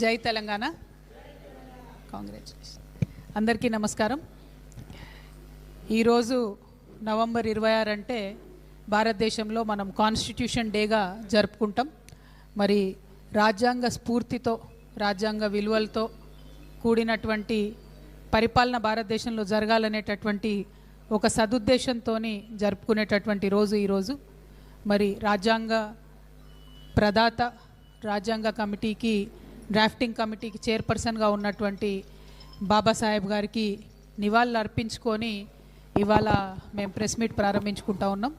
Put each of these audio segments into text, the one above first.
జై తెలంగాణ. కాంగ్రాచులేషన్. అందరికీ నమస్కారం. ఈరోజు నవంబర్ ఇరవై ఆరు అంటే భారతదేశంలో మనం కాన్స్టిట్యూషన్ డేగా జరుపుకుంటాం. మరి రాజ్యాంగ స్ఫూర్తితో రాజ్యాంగ విలువలతో కూడినటువంటి పరిపాలన భారతదేశంలో జరగాలనేటటువంటి ఒక సదుద్దేశంతో జరుపుకునేటటువంటి రోజు ఈరోజు. మరి రాజ్యాంగ ప్రదాత రాజ్యాంగ కమిటీకి డ్రాఫ్టింగ్ కమిటీకి చైర్పర్సన్గా ఉన్నటువంటి బాబాసాహెబ్ గారికి నివాళులు అర్పించుకొని ఇవాళ మేము ప్రెస్ మీట్ ప్రారంభించుకుంటా ఉన్నాం.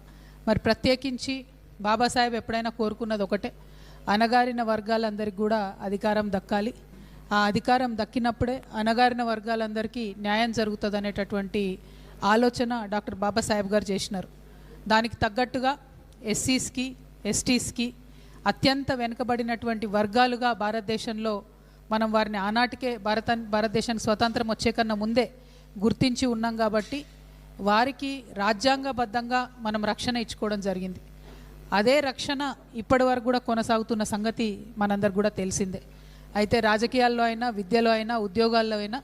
మరి ప్రత్యేకించి బాబాసాహెబ్ ఎప్పుడైనా కోరుకున్నది ఒకటే అణగారిన వర్గాలందరికీ కూడా అధికారం దక్కాలి. ఆ అధికారం దక్కినప్పుడే అణగారిన వర్గాలందరికీ న్యాయం జరుగుతుంది అనేటటువంటి ఆలోచన డాక్టర్ బాబాసాహెబ్ గారు చేసినారు. దానికి తగ్గట్టుగా ఎస్సీస్కి ఎస్టీస్కి అత్యంత వెనుకబడినటువంటి వర్గాలుగా భారతదేశంలో మనం వారిని ఆనాటికే భారత భారతదేశానికి స్వతంత్రం వచ్చే కన్నా ముందే గుర్తించి ఉన్నాం కాబట్టి వారికి రాజ్యాంగబద్ధంగా మనం రక్షణ ఇచ్చుకోవడం జరిగింది. అదే రక్షణ ఇప్పటి వరకు కూడా కొనసాగుతున్న సంగతి మనందరికి కూడా తెలిసిందే. అయితే రాజకీయాల్లో అయినా విద్యలో అయినా ఉద్యోగాల్లో అయినా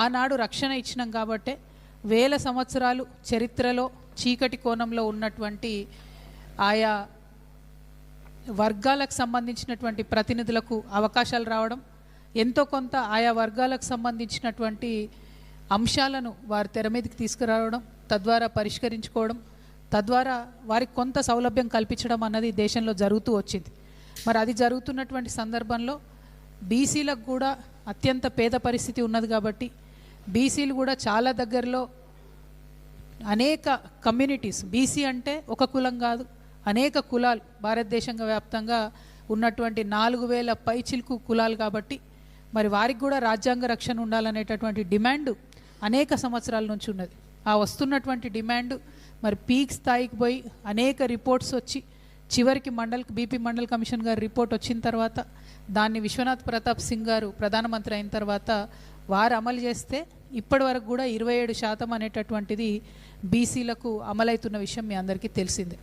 ఆనాడు రక్షణ ఇచ్చినాం కాబట్టే వేల సంవత్సరాలు చరిత్రలో చీకటి కోణంలో ఉన్నటువంటి ఆయా వర్గాలకు సంబంధించినటువంటి ప్రతినిధులకు అవకాశాలు రావడం ఎంతో కొంత ఆయా వర్గాలకు సంబంధించినటువంటి అంశాలను వారి తెర మీదకి తీసుకురావడం తద్వారా పరిష్కరించుకోవడం తద్వారా వారికి కొంత సౌలభ్యం కల్పించడం అన్నది దేశంలో జరుగుతూ వచ్చింది. మరి అది జరుగుతున్నటువంటి సందర్భంలో బీసీలకు కూడా అత్యంత పేద పరిస్థితి ఉన్నది కాబట్టి బీసీలు కూడా చాలా దగ్గరలో అనేక కమ్యూనిటీస్ బీసీ అంటే ఒక కులం కాదు అనేక కులాలు భారతదేశం వ్యాప్తంగా ఉన్నటువంటి నాలుగు వేల పైచిలుకు కులాలు కాబట్టి మరి వారికి కూడా రాజ్యాంగ రక్షణ ఉండాలనేటటువంటి డిమాండ్ అనేక సంవత్సరాల నుంచి ఉన్నది. ఆ వస్తున్నటువంటి డిమాండ్ మరి పీక్ స్థాయికి పోయి అనేక రిపోర్ట్స్ వచ్చి చివరికి మండల్ బీపీ మండల్ కమిషన్ గారి రిపోర్ట్ వచ్చిన తర్వాత దాన్ని విశ్వనాథ్ ప్రతాప్ సింగ్ గారు ప్రధానమంత్రి అయిన తర్వాత వారు అమలు చేస్తే ఇప్పటి వరకు కూడా ఇరవై ఏడు శాతం అనేటటువంటిది బీసీలకు అమలవుతున్న విషయం మీ అందరికీ తెలిసిందే.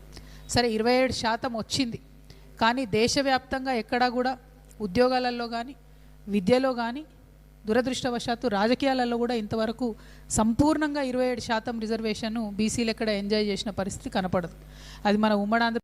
సరే ఇరవై ఏడు శాతం వచ్చింది. కానీ దేశవ్యాప్తంగా ఎక్కడా కూడా ఉద్యోగాలలో కానీ విద్యలో కానీ దురదృష్టవశాత్తు రాజకీయాలలో కూడా ఇంతవరకు సంపూర్ణంగా ఇరవై ఏడు శాతం రిజర్వేషన్ బీసీలు ఎక్కడ ఎంజాయ్ చేసిన పరిస్థితి కనపడదు. అది మన ఉమ్మడి ఆంధ్ర